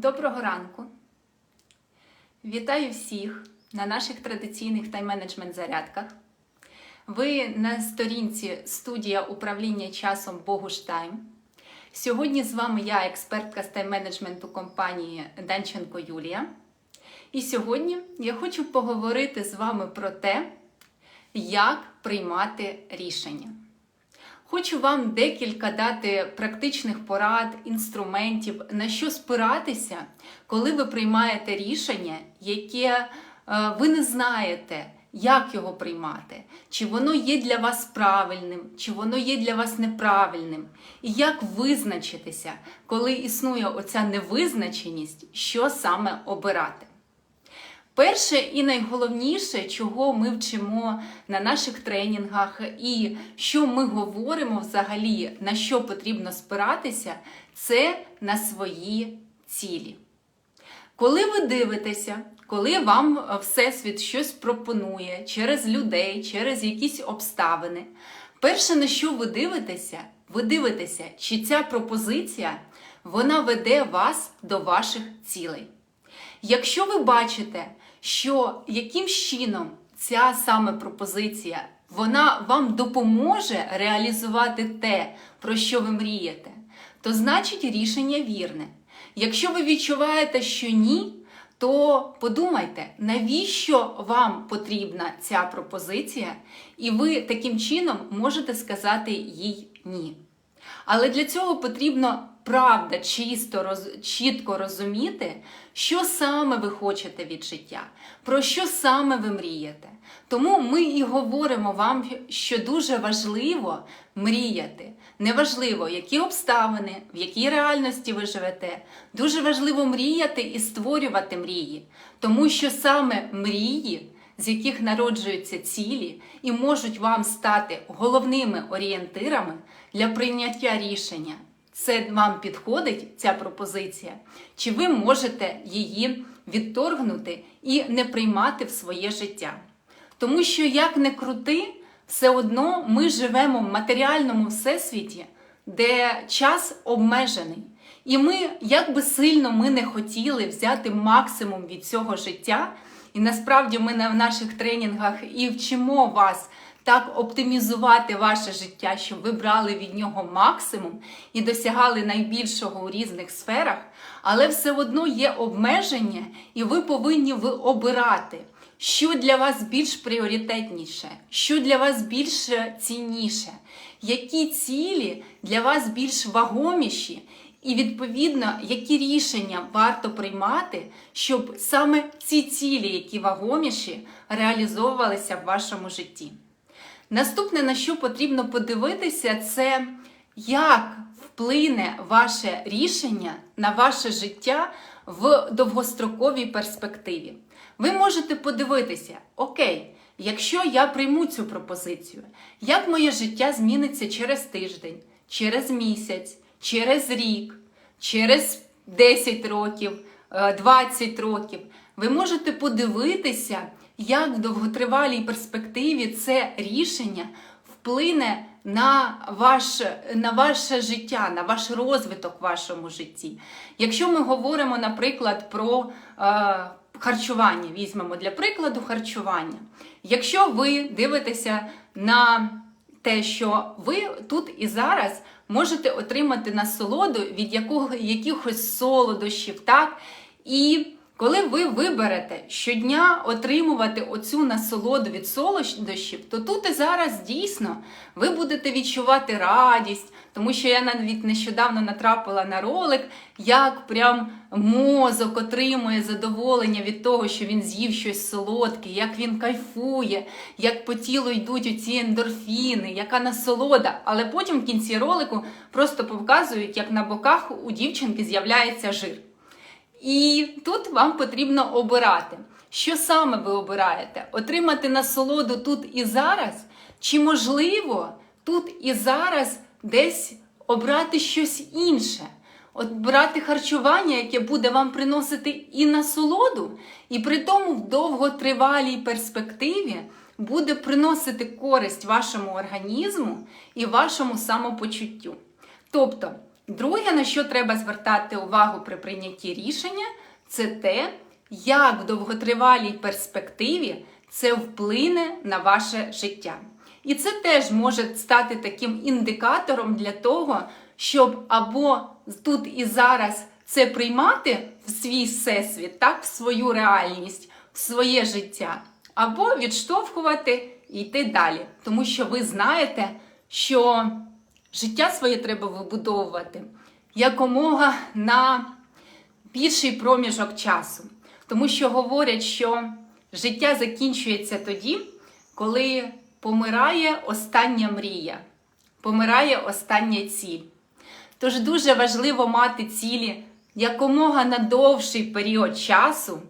Доброго ранку! Вітаю всіх на наших традиційних тайм-менеджмент зарядках. Ви на сторінці студія управління часом Богуштайм. Сьогодні з вами я, експертка з тайм-менеджменту компанії Данченко Юлія. І сьогодні я хочу поговорити з вами про те, як приймати рішення. Хочу вам декілька дати практичних порад, інструментів, на що спиратися, коли ви приймаєте рішення, яке е, ви не знаєте, як його приймати, чи воно є для вас правильним, чи воно є для вас неправильним, і як визначитися, коли існує оця невизначеність, що саме обирати. Перше і найголовніше, чого ми вчимо на наших тренінгах, і що ми говоримо взагалі, на що потрібно спиратися, це на свої цілі. Коли ви дивитеся, коли вам Всесвіт щось пропонує через людей, через якісь обставини, перше, на що ви дивитеся, ви дивитеся, чи ця пропозиція вона веде вас до ваших цілей. Якщо ви бачите, що якимсь чином ця саме пропозиція вона вам допоможе реалізувати те, про що ви мрієте, то значить рішення вірне. Якщо ви відчуваєте, що ні, то подумайте, навіщо вам потрібна ця пропозиція, і ви таким чином можете сказати їй ні. Але для цього потрібно правда чисто, роз, чітко розуміти, що саме ви хочете від життя, про що саме ви мрієте. Тому ми і говоримо вам, що дуже важливо мріяти. Неважливо, які обставини, в якій реальності ви живете. Дуже важливо мріяти і створювати мрії, тому що саме мрії. З яких народжуються цілі і можуть вам стати головними орієнтирами для прийняття рішення. Це вам підходить ця пропозиція, чи ви можете її відторгнути і не приймати в своє життя. Тому що, як не крути, все одно ми живемо в матеріальному всесвіті, де час обмежений. І ми, як би сильно ми не хотіли взяти максимум від цього життя, і насправді ми на наших тренінгах і вчимо вас так оптимізувати ваше життя, щоб ви брали від нього максимум і досягали найбільшого у різних сферах, але все одно є обмеження, і ви повинні ви обирати. Що для вас більш пріоритетніше, що для вас більш цінніше, які цілі для вас більш вагоміші, і, відповідно, які рішення варто приймати, щоб саме ці цілі, які вагоміші, реалізовувалися в вашому житті. Наступне, на що потрібно подивитися, це як вплине ваше рішення на ваше життя в довгостроковій перспективі. Ви можете подивитися, окей, якщо я прийму цю пропозицію, як моє життя зміниться через тиждень, через місяць, через рік, через 10 років, 20 років. Ви можете подивитися, як в довготривалій перспективі це рішення вплине на, ваш, на ваше життя, на ваш розвиток в вашому житті. Якщо ми говоримо, наприклад, про е, харчування, візьмемо для прикладу харчування. Якщо ви дивитеся на те, що ви тут і зараз можете отримати насолоду від якого, якихось солодощів, так? І коли ви виберете щодня отримувати оцю насолоду від солодощів, то тут і зараз дійсно ви будете відчувати радість, тому що я навіть нещодавно натрапила на ролик, як прям мозок отримує задоволення від того, що він з'їв щось солодке, як він кайфує, як по тілу йдуть оці ендорфіни, яка насолода. Але потім в кінці ролику просто показують, як на боках у дівчинки з'являється жир. І тут вам потрібно обирати, що саме ви обираєте: отримати насолоду тут і зараз, чи можливо тут і зараз десь обрати щось інше, обрати харчування, яке буде вам приносити і насолоду, і при тому в довготривалій перспективі буде приносити користь вашому організму і вашому самопочуттю. Тобто, Друге, на що треба звертати увагу при прийнятті рішення, це те, як в довготривалій перспективі це вплине на ваше життя. І це теж може стати таким індикатором для того, щоб або тут і зараз це приймати в свій всесвіт, так, в свою реальність, в своє життя, або відштовхувати і йти далі. Тому що ви знаєте, що життя своє треба вибудовувати якомога на більший проміжок часу. Тому що говорять, що життя закінчується тоді, коли помирає остання мрія, помирає остання ціль. Тож дуже важливо мати цілі якомога на довший період часу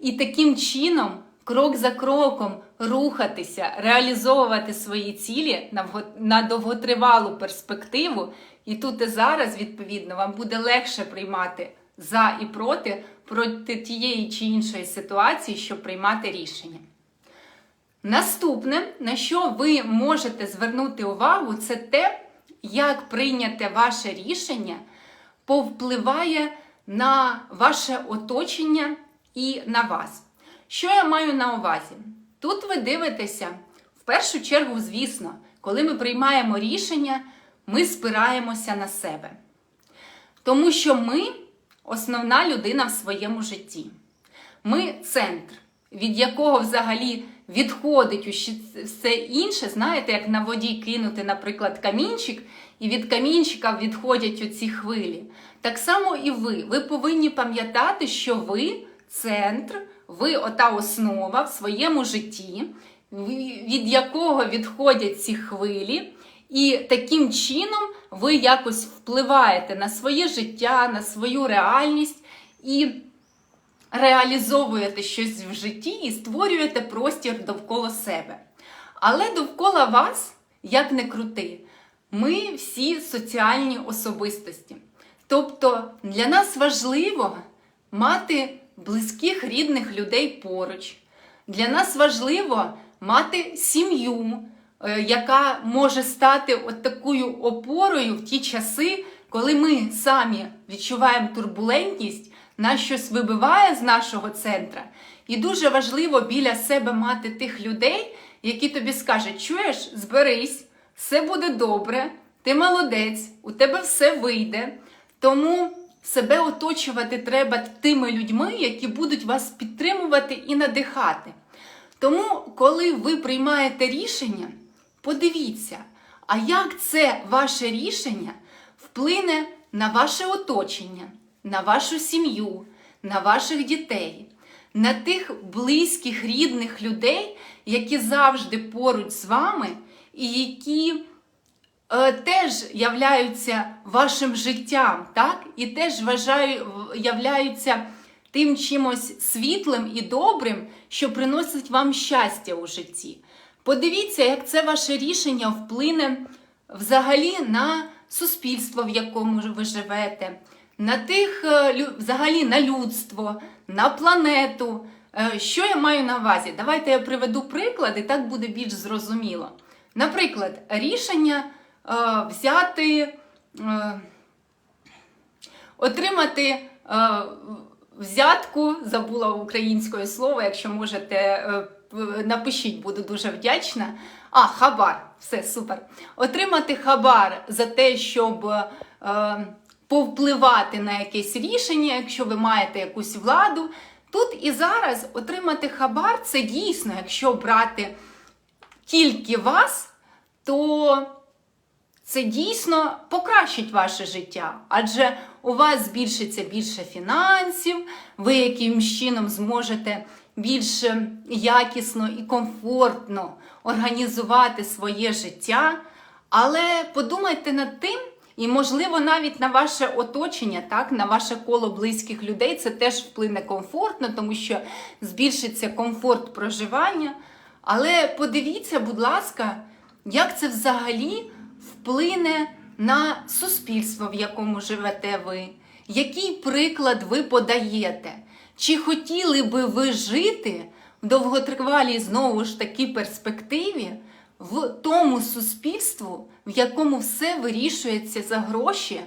і таким чином, крок за кроком, рухатися, реалізовувати свої цілі на довготривалу перспективу. І тут і зараз, відповідно, вам буде легше приймати за і проти проти тієї чи іншої ситуації, щоб приймати рішення. Наступне, на що ви можете звернути увагу, це те, як прийняте ваше рішення повпливає на ваше оточення і на вас. Що я маю на увазі? Тут ви дивитеся, в першу чергу, звісно, коли ми приймаємо рішення, ми спираємося на себе. Тому що ми основна людина в своєму житті. Ми центр, від якого взагалі відходить все інше, знаєте, як на воді кинути, наприклад, камінчик, і від камінчика відходять оці хвилі. Так само і ви. Ви повинні пам'ятати, що ви центр, ви ота основа в своєму житті, від якого відходять ці хвилі. І таким чином ви якось впливаєте на своє життя, на свою реальність і реалізовуєте щось в житті і створюєте простір довкола себе. Але довкола вас, як не крути, ми всі соціальні особистості. Тобто для нас важливо мати близьких рідних людей поруч. Для нас важливо мати сім'ю, е, яка може стати от такою опорою в ті часи, коли ми самі відчуваємо турбулентність, нас щось вибиває з нашого центра. І дуже важливо біля себе мати тих людей, які тобі скажуть: чуєш, зберись, все буде добре, ти молодець, у тебе все вийде. Тому себе оточувати треба тими людьми, які будуть вас підтримувати і надихати. Тому, коли ви приймаєте рішення, подивіться, а як це ваше рішення вплине на ваше оточення, на вашу сім'ю, на ваших дітей, на тих близьких, рідних людей, які завжди поруч з вами, і які теж являються вашим життям, так? і теж вважаю, являються тим чимось світлим і добрим, що приносить вам щастя у житті. Подивіться, як це ваше рішення вплине взагалі на суспільство, в якому ви живете, на тих, е, взагалі на людство, на планету. Е, Що я маю на увазі? Давайте я приведу приклад, і так буде більш зрозуміло. Наприклад, рішення е, взяти, е, отримати е, взятку, забула українською слово, якщо можете, е, напишіть, буду дуже вдячна. А, хабар, все супер. Отримати хабар за те, щоб е, повпливати на якесь рішення, якщо ви маєте якусь владу. Тут і зараз отримати хабар це дійсно, якщо брати тільки вас, то це дійсно покращить ваше життя, адже у вас збільшиться більше фінансів, ви якимсь чином зможете більш якісно і комфортно організувати своє життя. Але подумайте над тим, і, можливо, навіть на ваше оточення, так, на ваше коло близьких людей це теж вплине комфортно, тому що збільшиться комфорт проживання. Але подивіться, будь ласка, як це взагалі вплине на суспільство, в якому живете ви? Який приклад ви подаєте? Чи хотіли би ви жити в довготривалій знову ж таки перспективі в тому суспільству, в якому все вирішується за гроші,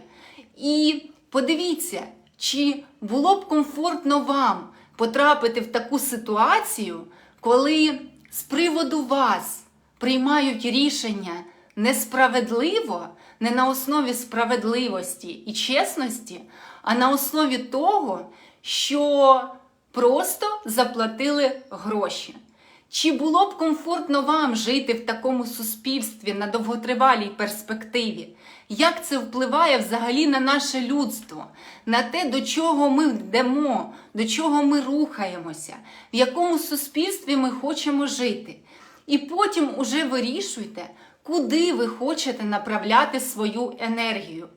І подивіться, чи було б комфортно вам потрапити в таку ситуацію, коли з приводу вас приймають рішення несправедливо, не на основі справедливості і чесності, а на основі того, що просто заплатили гроші. Чи було б комфортно вам жити в такому суспільстві на довготривалій перспективі? Як це впливає взагалі на наше людство, на те, до чого ми йдемо, до чого ми рухаємося, в якому суспільстві ми хочемо жити? І потім уже вирішуйте, куди ви хочете направляти свою енергію,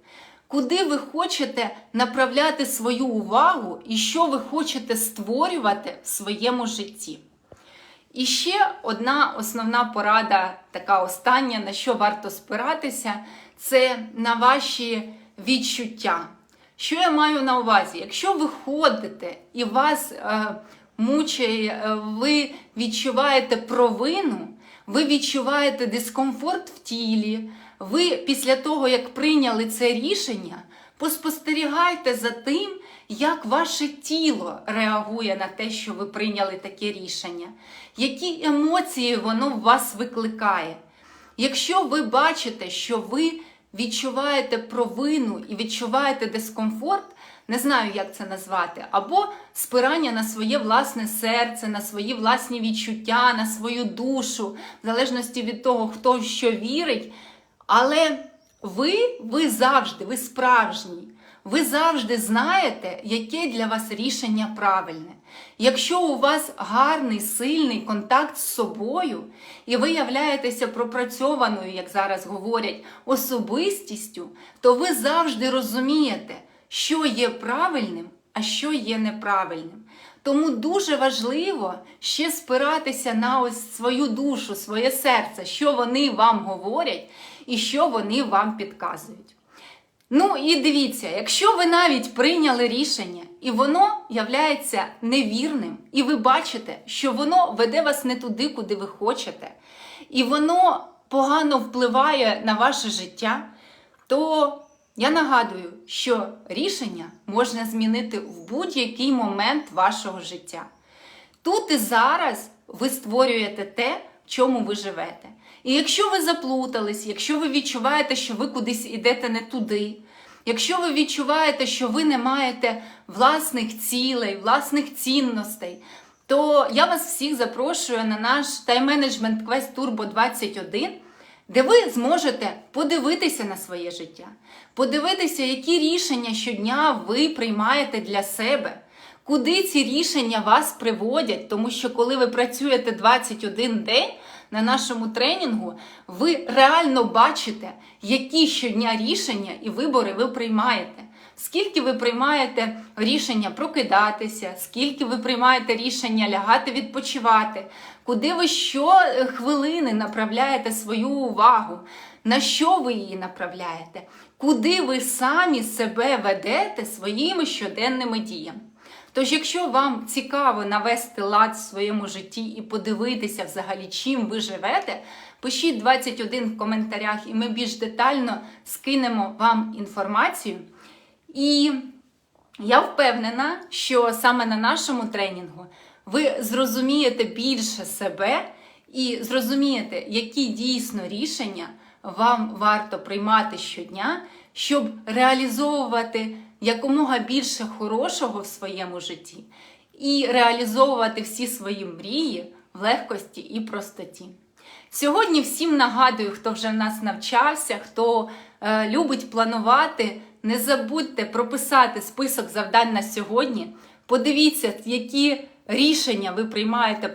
куди ви хочете направляти свою увагу і що ви хочете створювати в своєму житті. І ще одна основна порада, така остання, на що варто спиратися, це на ваші відчуття. Що я маю на увазі? Якщо ви ходите і вас е, мучає, е, ви відчуваєте провину, ви відчуваєте дискомфорт в тілі, ви після того, як прийняли це рішення, поспостерігайте за тим, як ваше тіло реагує на те, що ви прийняли таке рішення, які емоції воно в вас викликає. Якщо ви бачите, що ви відчуваєте провину і відчуваєте дискомфорт, не знаю, як це назвати, або спирання на своє власне серце, на свої власні відчуття, на свою душу, в залежності від того, хто в що вірить. Але ви, ви завжди, ви справжній. Ви завжди знаєте, яке для вас рішення правильне. Якщо у вас гарний, сильний контакт з собою, і ви являєтеся пропрацьованою, як зараз говорять, особистістю, то ви завжди розумієте, що є правильним, а що є неправильним. Тому дуже важливо ще спиратися на ось свою душу, своє серце, що вони вам говорять і що вони вам підказують. Ну і дивіться, якщо ви навіть прийняли рішення, і воно являється невірним, і ви бачите, що воно веде вас не туди, куди ви хочете, і воно погано впливає на ваше життя, то я нагадую, що рішення можна змінити в будь-який момент вашого життя. Тут і зараз ви створюєте те, в чому ви живете. І якщо ви заплутались, якщо ви відчуваєте, що ви кудись ідете не туди, якщо ви відчуваєте, що ви не маєте власних цілей, власних цінностей, то я вас всіх запрошую на наш тайм-менеджмент Quest Turbo 21, де ви зможете подивитися на своє життя, подивитися, які рішення щодня ви приймаєте для себе. Куди ці рішення вас приводять? Тому що коли ви працюєте 21 день на нашому тренінгу, ви реально бачите, які щодня рішення і вибори ви приймаєте. Скільки ви приймаєте рішення прокидатися, скільки ви приймаєте рішення лягати відпочивати, куди ви щохвилини направляєте свою увагу, на що ви її направляєте, куди ви самі себе ведете своїми щоденними діями. Тож, якщо вам цікаво навести лад в своєму житті і подивитися взагалі, чим ви живете, пишіть 21 в коментарях, і ми більш детально скинемо вам інформацію. І я впевнена, що саме на нашому тренінгу ви зрозумієте більше себе і зрозумієте, які дійсно рішення вам варто приймати щодня, щоб реалізовувати якомога більше хорошого в своєму житті і реалізовувати всі свої мрії в легкості і простоті. Сьогодні всім нагадую, хто вже в нас навчався, хто е, любить планувати. Не забудьте прописати список завдань на сьогодні. Подивіться, які рішення ви приймаєте,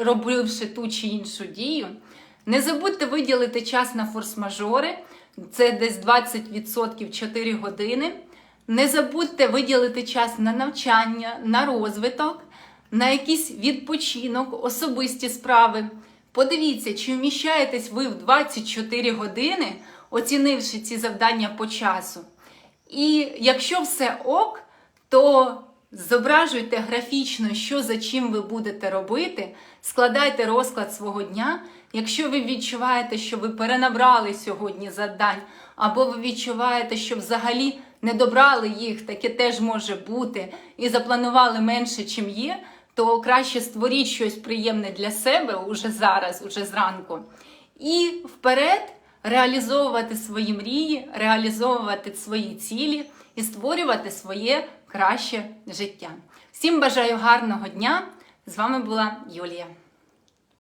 робивши ту чи іншу дію. Не забудьте виділити час на форс-мажори, це десь 20% 4 години. Не забудьте виділити час на навчання, на розвиток, на якийсь відпочинок, особисті справи. Подивіться, чи вміщаєтесь ви в 24 години, оцінивши ці завдання по часу. І якщо все ок, то зображуйте графічно, що за чим ви будете робити, складайте розклад свого дня. Якщо ви відчуваєте, що ви перенабрали сьогодні завдань, або ви відчуваєте, що взагалі не добрали їх, таке теж може бути, і запланували менше, чим є, то краще створіть щось приємне для себе уже зараз, уже зранку. І вперед реалізовувати свої мрії, реалізовувати свої цілі і створювати своє краще життя. Всім бажаю гарного дня! З вами була Юлія.